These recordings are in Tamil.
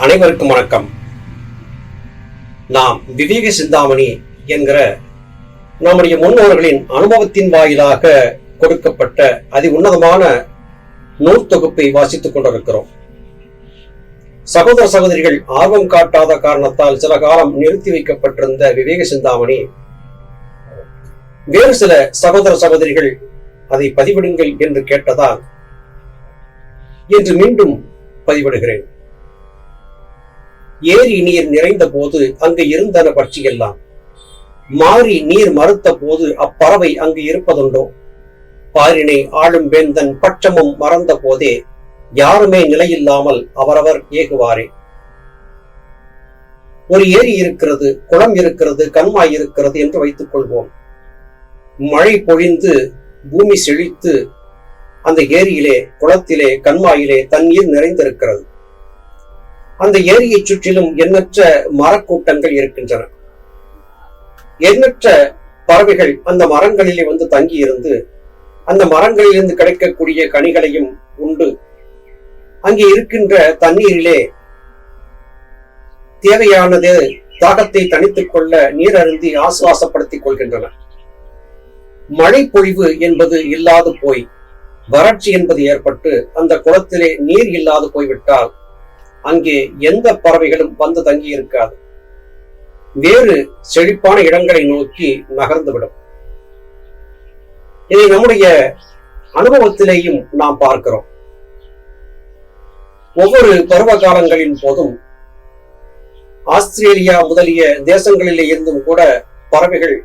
அனைவருக்கும் வணக்கம். நாம் விவேக சிந்தாமணி என்கிற நம்முடைய முன்னோர்களின் அனுபவத்தின் வாயிலாக கொடுக்கப்பட்ட அதி உன்னதமான நூல் தொகுப்பை வாசித்துக் கொண்டிருக்கிறோம். சகோதர சகோதரிகள் ஆர்வம் காட்டாத காரணத்தால் சில காலம் நிறுத்தி வைக்கப்பட்டிருந்த விவேக சிந்தாமணி வேறு சில சகோதர சகோதரிகள் அதை பதிவிடுங்கள் என்று கேட்டதால் என்று மீண்டும் பதிவிடுகிறேன். ஏரி நீர் நிறைந்த போது அங்கு இருந்தன பட்சியெல்லாம். மாறி நீர் மறுத்த போது அப்பறவை அங்கு இருப்பதுண்டோ? பாரினை ஆளும் வேந்தன் பட்சமும் மறந்த போதே யாருமே நிலையில்லாமல் அவரவர் ஏகுவாரே. ஒரு ஏரி இருக்கிறது குளம் இருக்கிறது கண்மாய் இருக்கிறது என்று வைத்துக் கொள்வோம் மழை பொழிந்து பூமி செழித்து அந்த ஏரியிலே குளத்திலே கண்மாயிலே தண்ணீர் நிறைந்திருக்கிறது. அந்த ஏரியை சுற்றிலும் எண்ணற்ற மரக்கூட்டங்கள் இருக்கின்றன. எண்ணற்ற பறவைகள் அந்த மரங்களிலே வந்து தங்கி இருந்து அந்த மரங்களிலிருந்து கிடைக்கக்கூடிய கனிகளையும் உண்டு. அங்கே இருக்கின்ற தண்ணீரிலே தேவையானது தாகத்தை தணித்துக் கொள்ள நீர் அருந்தி ஆசுவாசப்படுத்திக் கொள்கின்றன. மழை பொழிவு என்பது இல்லாது போய் வறட்சி என்பது ஏற்பட்டு அந்த குளத்திலே நீர் இல்லாது போய்விட்டால் அங்கே எந்த பறவைகளும் வந்து தங்கி இருக்காது. வேறு செழிப்பான இடங்களை நோக்கி நகர்ந்துவிடும். இதை நம்முடைய அனுபவத்திலேயும் நாம் பார்க்கிறோம். ஒவ்வொரு பருவ காலங்களின் போதும் ஆஸ்திரேலியா முதலிய தேசங்களிலே இருந்தும் கூட பறவைகள்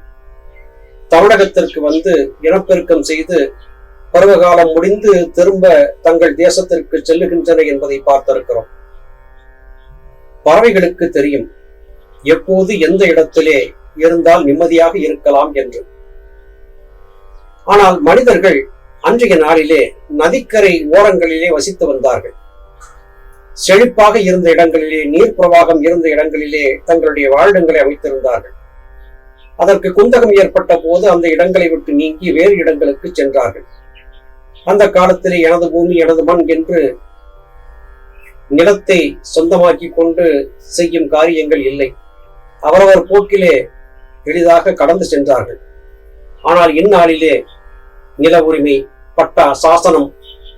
தமிழகத்திற்கு வந்து இனப்பெருக்கம் செய்து பருவகாலம் முடிந்து திரும்ப தங்கள் தேசத்திற்கு செல்லுகின்றன என்பதை பார்த்திருக்கிறோம். பறவைகளுக்கு தெரியும். எப்போது எந்த இடத்திலே இருந்தால் நிம்மதியாக இருக்கலாம் என்று. ஆனால் மனிதர்கள் அன்றைய நாளிலே நதிக்கரை ஓரங்களிலே வசித்து வந்தார்கள். செழிப்பாக இருந்த இடங்களிலே நீர் பிரவாகம் இருந்த இடங்களிலே தங்களுடைய வாழிடங்களை அமைத்திருந்தார்கள். அதற்கு குந்தகம் ஏற்பட்ட போது அந்த இடங்களை விட்டு நீங்கி வேறு இடங்களுக்கு சென்றார்கள். அந்த காலத்திலே எனது பூமி எனது மண் என்று நிலத்தை சொந்தமாக்கி கொண்டு செய்யும் காரியங்கள் இல்லை. அவரவர் போக்கிலே எளிதாக கடந்து சென்றார்கள். ஆனால் இந்நாளிலே நில உரிமை பட்டா சாசனம்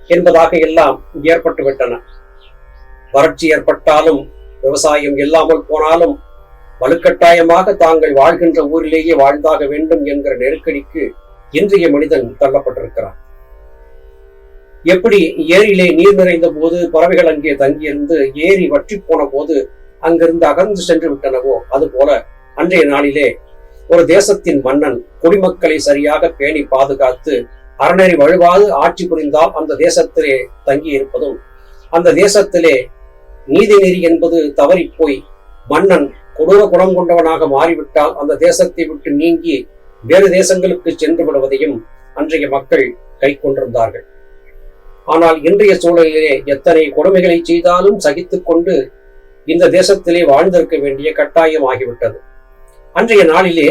என்பதாக எல்லாம் ஏற்பட்டு விட்டன. வறட்சி ஏற்பட்டாலும் விவசாயம் இல்லாமல் போனாலும் வலுக்கட்டாயமாக தாங்கள் வாழ்கின்ற ஊரிலேயே வாழ்ந்தாக வேண்டும் என்கிற நெருக்கடிக்கு இன்றைய மனிதன் தள்ளப்பட்டிருக்கிறான். எப்படி ஏரியிலே நீர் நிறைந்த போது பறவைகள் அங்கே தங்கியிருந்து ஏரி வற்றி போன போது அங்கிருந்து அகர்ந்து சென்று விட்டனவோ? அதுபோல அன்றைய நாளிலே ஒரு தேசத்தின் மன்னன் குடிமக்களை சரியாக பேணி பாதுகாத்து அறநெறி வழுவாது ஆட்சி புரிந்தால் அந்த தேசத்திலே தங்கி இருப்பதும் அந்த தேசத்திலே நீதிநெறி என்பது தவறி போய் மன்னன் கொடூர குணம் கொண்டவனாக மாறிவிட்டால் அந்த தேசத்தை விட்டு நீங்கி வேறு தேசங்களுக்கு சென்று விடுவதையும் அன்றைய மக்கள் கை கொண்டிருந்தார்கள் ஆனால் இன்றைய சூழலிலே எத்தனை கொடுமைகளை செய்தாலும் சகித்துக் கொண்டு இந்த தேசத்திலே வாழ்ந்திருக்க வேண்டிய கட்டாயம் ஆகிவிட்டது. அன்றைய நாளிலே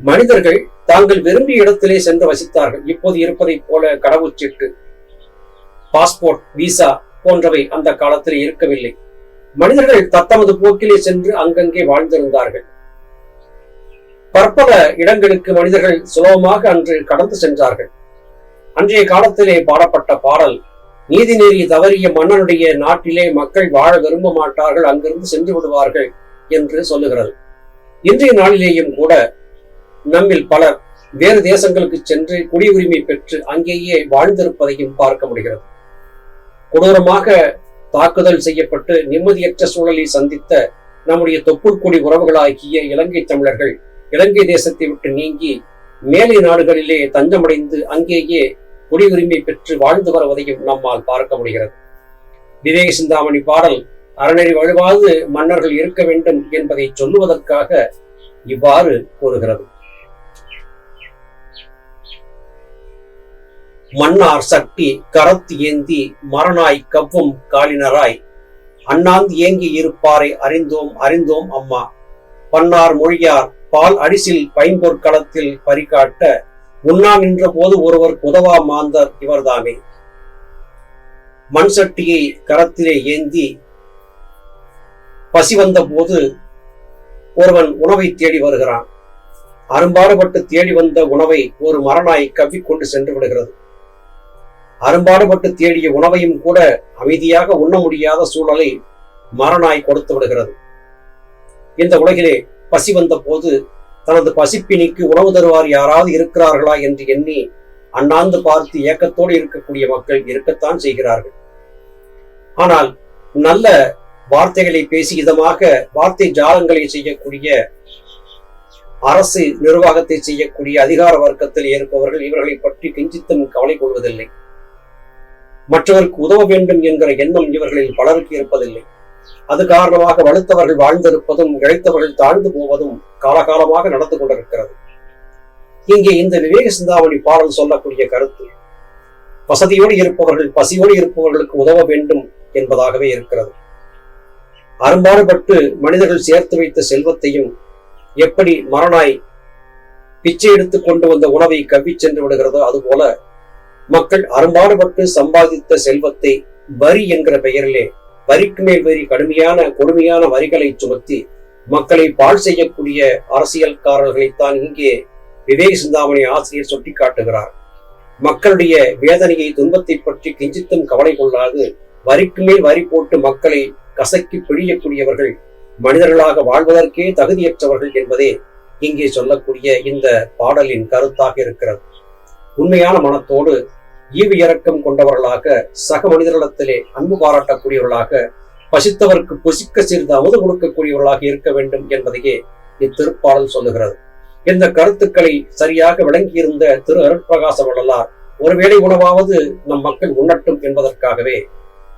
மனிதர்கள் தாங்கள் விரும்பிய இடத்திலே சென்று வசித்தார்கள். இப்போது இருப்பதைப் போல கடவுச்சீட்டு பாஸ்போர்ட் விசா போன்றவை அந்த காலத்தில் இருக்கவில்லை. மனிதர்கள் தத்தமது போக்கிலே சென்று அங்கங்கே வாழ்ந்திருந்தார்கள். பற்பல இடங்களுக்கு மனிதர்கள் சுலபமாக அன்று கடந்து சென்றார்கள். அன்றைய காலத்திலே பாடப்பட்ட பாடல் நீதிநெறி தவறிய மன்னனுடைய நாட்டிலே மக்கள் வாழ விரும்ப மாட்டார்கள் அங்கிருந்து சென்று விடுவார்கள் என்று சொல்லுகிறது. இன்றைய நாளிலேயும் கூட நம்மில் பலர் வேறு தேசங்களுக்கு சென்று குடியுரிமை பெற்று அங்கேயே வாழ்ந்திருப்பதையும் பார்க்க முடிகிறது. கொடூரமாக தாக்குதல் செய்யப்பட்டு நிம்மதியற்ற சூழலை சந்தித்த நம்முடைய தொப்புள்குடி உறவுகளாகிய இலங்கை தமிழர்கள் இலங்கை தேசத்தை விட்டு நீங்கி மேலை நாடுகளிலே தஞ்சமடைந்து அங்கேயே குடியுரிமை பெற்று வாழ்ந்து வருவதையும் நம்மால் பார்க்க முடிகிறது. விவேக சிந்தாமணி பாடல் அறநெறி வழுவாது மன்னர்கள் இருக்க வேண்டும் என்பதை சொல்லுவதற்காக இவ்வாறு கூறுகிறது. மன்னார் சக்தி கரத்து ஏந்தி மரணாய் கவ்வும் காலினராய் அண்ணாந்து ஏங்கி இருப்பாரை அறிந்தோம் அறிந்தோம் அம்மா. பன்னார் மொழியார் பால் அடிசில் பைம்பொற்களத்தில் பறிகாட்ட உண்ணா நின்ற போது ஒருவர் உதவா மாந்தர் இவர்தாமே மண் சட்டியை கரத்திலே ஏந்தி பசி வந்த போது ஒருவன் உணவை தேடி வருகிறான். அரும்பாடுபட்டு தேடி வந்த உணவை ஒரு மரநாய் கவ்விக்கொண்டு சென்று விடுகிறது. அரும்பாடுபட்டு தேடிய உணவையும் கூட அமைதியாக உண்ண முடியாத சூழலை மரநாய் கொடுத்து விடுகிறது. இந்த உலகிலே பசி வந்த போது தனது பசிப்பினிக்கு உணவு தருவார் யாராவது இருக்கிறார்களா என்று எண்ணி அண்ணாந்து பார்த்து ஏக்கத்தோடு இருக்கக்கூடிய மக்கள் இருக்கத்தான் செய்கிறார்கள். ஆனால் நல்ல வார்த்தைகளை பேசி இதமாக வார்த்தை ஜாலங்களை செய்யக்கூடிய அரசு நிர்வாகத்தை செய்யக்கூடிய அதிகார வர்க்கத்தில் இருப்பவர்கள் இவர்களை பற்றி கிஞ்சித்தும் கவலை கொள்வதில்லை. மற்றவருக்கு உதவ வேண்டும் என்கிற எண்ணம் இவர்களில் பலருக்கு இருப்பதில்லை. அது காரணமாக வலுத்தவர்கள் வாழ்ந்திருப்பதும் இழைத்தவர்கள் தாழ்ந்து போவதும் காலகாலமாக நடந்து கொண்டிருக்கிறது. இங்கே இந்த விவேக சிந்தாமணி பாடல் சொல்லக்கூடிய கருத்து வசதியோடு இருப்பவர்கள் பசியோடு இருப்பவர்களுக்கு உதவ வேண்டும் என்பதாகவே இருக்கிறது. அரும்பாடுபட்டு மனிதர்கள் சேர்த்து வைத்த செல்வத்தையும் எப்படி மரணாய் பிச்சை எடுத்து கொண்டு வந்த உணவை கவ்வி சென்று விடுகிறதோ அதுபோல மக்கள் அரும்பாடுபட்டு சம்பாதித்த செல்வத்தை வரி என்கிற பெயரிலே வரிக்கு மேல் வரி கடுமையான கொடுமையான வரிகளை சுமத்தி மக்களை பாழ் செய்யக்கூடிய அரசியல்காரர்களைத்தான் இங்கே விவேக் சிந்தாமணி ஆசிரியர் சுட்டிக்காட்டுகிறார். மக்களுடைய வேதனையை துன்பத்தை பற்றி கிஞ்சித்தும் கவலை கொள்ளாது. வரிக்கு மேல் வரி போட்டு மக்களை கசக்கி பிழியக்கூடியவர்கள் மனிதர்களாக வாழ்வதற்கே தகுதியற்றவர்கள் என்பதே இங்கே சொல்லக்கூடிய இந்த பாடலின் கருத்தாக இருக்கிறது. உண்மையான மனத்தோடு ஈவு இறக்கம் கொண்டவர்களாக சக மனிதர்களிடத்திலே அன்பு பாராட்டக்கூடியவர்களாக பசித்தவருக்கு புசிக்க சிறிது அமுது கொடுக்கக்கூடியவர்களாக இருக்க வேண்டும் என்பதையே இத்திருப்பாடல் சொல்லுகிறது. இந்த கருத்துக்களை சரியாக விளங்கியிருந்த திரு அருட்பிரகாச வள்ளலார் ஒருவேளை உணவாவது நம் மக்கள் உண்ணட்டும் என்பதற்காகவே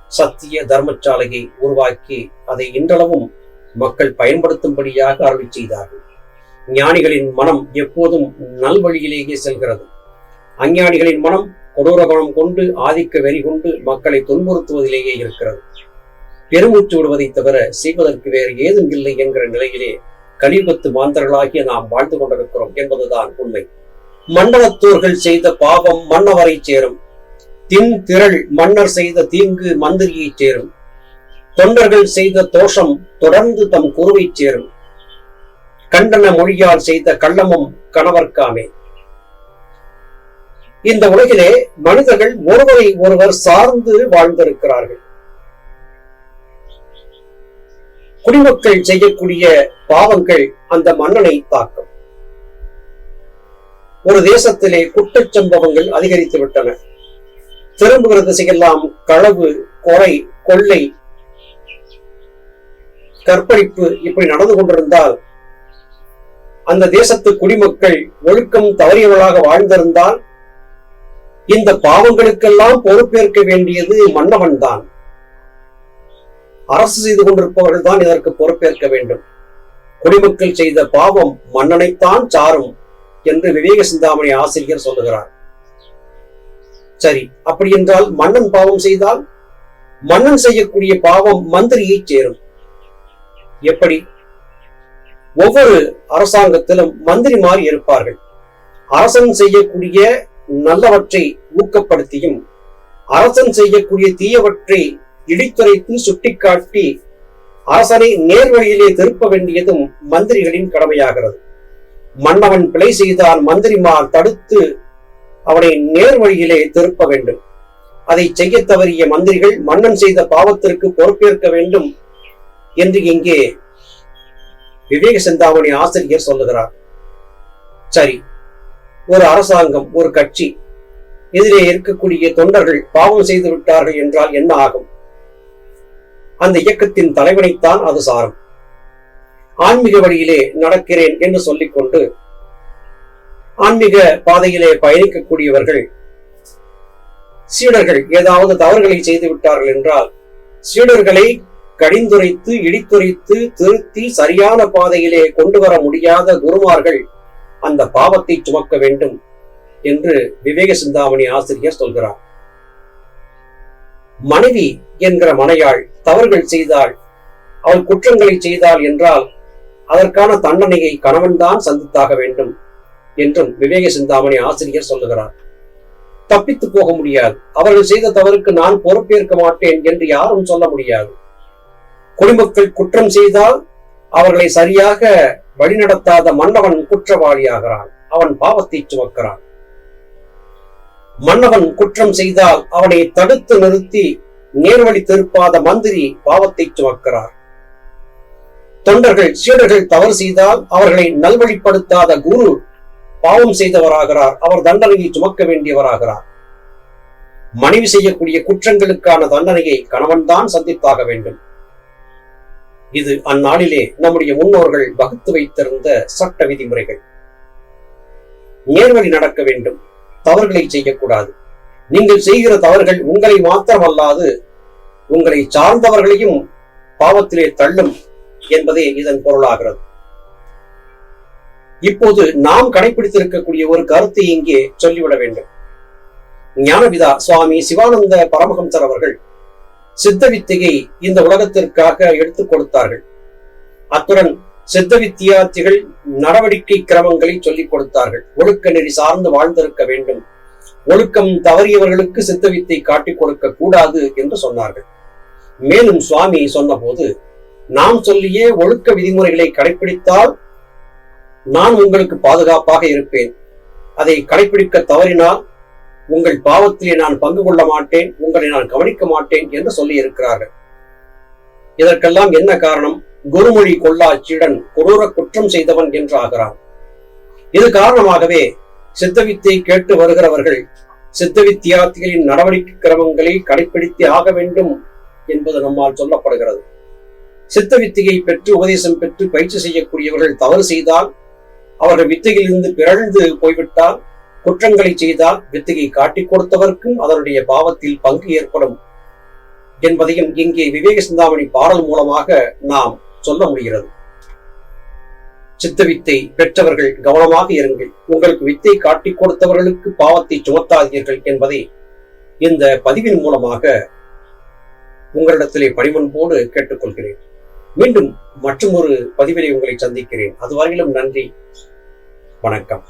சத்திய தர்மசாலையை உருவாக்கி அதை இன்றளவும் மக்கள் பயன்படுத்தும்படியாக அருளி செய்தார்கள். ஞானிகளின் மனம் எப்போதும் நல்வழியிலேயே செல்கிறது. அஞ்ஞானிகளின் மனம் கொடூரபணம் கொண்டு ஆதிக்க வெறி கொண்டு மக்களை துன்புறுத்துவதிலேயே இருக்கிறது. பெருமூச்சு விடுவதை தவிர செய்வதற்கு வேறு ஏதும் இல்லை என்கிற நிலையிலே கலிபத்து மாந்தர்களாகிய நாம் வாழ்ந்து கொண்டிருக்கிறோம் என்பதுதான் உண்மை. மண்டலத்தூர்கள் செய்த பாவம் மன்னவரை சேரும். தின் திரள் மன்னர் செய்த தீங்கு மந்திரியை சேரும். தொண்டர்கள் செய்த தோஷம் தொடர்ந்து தம் குருவை சேரும். கண்டன மொழியால் செய்த கள்ளமும் கணவர்க்காமே. இந்த உலகிலே மனிதர்கள் ஒருவரை ஒருவர் சார்ந்து வாழ்ந்திருக்கிறார்கள். குடிமக்கள் செய்யக்கூடிய பாவங்கள் அந்த மன்னனை தாக்கும். ஒரு தேசத்திலே குற்றச் சம்பவங்கள் அதிகரித்து விட்டன. திரும்புகிற திசையெல்லாம் களவு கொலை கொள்ளை கற்பழிப்பு இப்படி நடந்து கொண்டிருந்தால் அந்த தேசத்து குடிமக்கள் ஒழுக்கம் தவறியவர்களாக வாழ்ந்திருந்தால் இந்த பாவங்களுக்கெல்லாம் பொறுப்பேற்க வேண்டியது மன்னவன் தான் அரசு செய்து கொண்டிருப்பவர்கள் தான் இதற்கு பொறுப்பேற்க வேண்டும். குடிமக்கள் செய்த பாவம் மன்னனைத்தான் சாரும் என்று விவேக சிந்தாமணி ஆசிரியர் சொல்லுகிறார். சரி அப்படி என்றால் மன்னன் பாவம் செய்தால்? மன்னன் செய்யக்கூடிய பாவம் மந்திரியை சேரும். எப்படி? ஒவ்வொரு அரசாங்கத்திலும் மந்திரிமார் இருப்பார்கள். அரசன் செய்யக்கூடிய நல்லவற்றை ஊக்கப்படுத்தியும் அரசன் செய்யக்கூடிய தீயவற்றை இடித்துரைத்து சுட்டிக்காட்டி அரசனை நேர்வழியிலே திருப்ப வேண்டியதும் மந்திரிகளின் கடமையாகிறது. மன்னவன் பிழை செய்தால் மந்திரிமார் தடுத்து அவனை நேர்வழியிலே திருப்ப வேண்டும். அதை செய்ய தவறிய மந்திரிகள் மன்னன் செய்த பாவத்திற்கு பொறுப்பேற்க வேண்டும் என்று இங்கே விவேக சிந்தாமணி ஆசிரியர் சொல்லுகிறார். சரி ஒரு அரசாங்கம் ஒரு கட்சி. எதிரே இருக்கக்கூடிய தொண்டர்கள் பாவம் செய்து விட்டார்கள் என்றால் என்ன ஆகும்? அந்த இயக்கத்தின் தலைவனைத்தான் அது சாரும். ஆன்மீக வழியிலே நடக்கிறேன் என்று சொல்லிக்கொண்டு ஆன்மீக பாதையிலே பயணிக்கக்கூடியவர்கள் சீடர்கள் ஏதாவது தவறுகளை செய்து விட்டார்கள் என்றால் சீடர்களை கடிந்துரைத்து இடித்துரைத்து திருத்தி சரியான பாதையிலே கொண்டு வர முடியாத குருமார்கள் அந்த பாவத்தை சுமக்க வேண்டும் என்று விவேக சிந்தாமணி ஆசிரியர் சொல்கிறார். மனைவி என்கிற மனையாள் தவறுகள் செய்தால் அவள் குற்றங்களை செய்தாள் என்றால் அதற்கான தண்டனையை கணவன்தான் சந்தித்தாக வேண்டும் என்றும் விவேக சிந்தாமணி ஆசிரியர் சொல்லுகிறார். தப்பித்து போக முடியாது. அவர்கள் செய்த தவறுக்கு நான் பொறுப்பேற்க மாட்டேன் என்று யாரும் சொல்ல முடியாது. குடிமக்கள் குற்றம் செய்தால் அவர்களை சரியாக வழிநடத்தாத மன்னவன் குற்றவாளியாகிறான். அவன் பாவத்தை சுமக்கிறான். மன்னவன் குற்றம் செய்தால் அவனை தடுத்து நிறுத்தி நேர்வழி திருப்பாத மந்திரி பாவத்தை சுமக்கிறார். தொண்டர்கள் சீடர்கள் தவறு செய்தால் அவர்களை நல்வழிப்படுத்தாத குரு பாவம் செய்தவராகிறார். அவர் தண்டனையை சுமக்க வேண்டியவராகிறார். மனைவி செய்யக்கூடிய குற்றங்களுக்கான தண்டனையை கணவன்தான் சந்தித்தாக வேண்டும். இது அந்நாளிலே நம்முடைய முன்னோர்கள் வகுத்து வைத்திருந்த சட்ட விதிமுறைகள். நேர்வழி நடக்க வேண்டும். தவறுகளை செய்யக்கூடாது. நீங்கள் செய்கிற தவறுகள் உங்களை மாத்திரமல்லாது உங்களை சார்ந்தவர்களையும் பாவத்திலே தள்ளும் என்பதே இதன் பொருளாகிறது. இப்போது நாம் கடைபிடித்திருக்கக்கூடிய ஒரு கருத்தை இங்கே சொல்லிவிட வேண்டும். ஞானபிதா சுவாமி சிவானந்த பரமஹம்சர் அவர்கள் சித்த வித்தையை இந்த உலகத்திற்காக எடுத்துக் கொடுத்தார்கள். அத்துடன் சித்த வித்தியார்த்திகள் நடவடிக்கை கிரமங்களை சொல்லிக் கொடுத்தார்கள். ஒழுக்க நெறி சார்ந்து வாழ்ந்திருக்க வேண்டும். ஒழுக்கம் தவறியவர்களுக்கு சித்த வித்தை காட்டிக் கொடுக்க கூடாது என்று சொன்னார்கள். மேலும் சுவாமி சொன்னபோது நாம் சொல்லியே ஒழுக்க விதிமுறைகளை கடைபிடித்தால் நான் உங்களுக்கு பாதுகாப்பாக இருப்பேன். அதை கடைபிடிக்க தவறினால் உங்கள் பாவத்திலே நான் பங்கு கொள்ள மாட்டேன் உங்களை நான் கவனிக்க மாட்டேன் என்று சொல்லி இருக்கிறார்கள் இதற்கெல்லாம் என்ன காரணம்? குருமொழி கொள்ளாச்சியுடன் கொடூர குற்றம் செய்தவன் என்று ஆகிறான். இது காரணமாகவே சித்தவித்தை கேட்டு வருகிறவர்கள் சித்த வித்தியார்த்திகளின் நடவடிக்கை கிரமங்களை கடைப்பிடித்தே ஆக வேண்டும் என்பது நம்மால் சொல்லப்படுகிறது. சித்த வித்தையை பெற்று உபதேசம் பெற்று பயிற்சி செய்யக்கூடியவர்கள் தவறு செய்தால் அவர்கள் வித்தையிலிருந்து பிறழ்ந்து போய்விட்டால் குற்றங்களை செய்தால் வித்தையை காட்டிக் கொடுத்தவர்க்கும் அதனுடைய பாவத்தில் பங்கு ஏற்படும் என்பதையும் இங்கே விவேக சிந்தாமணி பாடல் மூலமாக நாம் சொல்ல முடிகிறது. சித்த வித்தை பெற்றவர்கள் கவனமாக இருங்கள். உங்களுக்கு வித்தை காட்டிக் கொடுத்தவர்களுக்கு பாவத்தை சுமத்தாதீர்கள் என்பதை இந்த பதிவின் மூலமாக உங்களிடத்திலே பணிமன்போடு கேட்டுக்கொள்கிறேன். மீண்டும் மற்றொரு பதிவினை உங்களை சந்திக்கிறேன். அதுவரையிலும் நன்றி. வணக்கம்.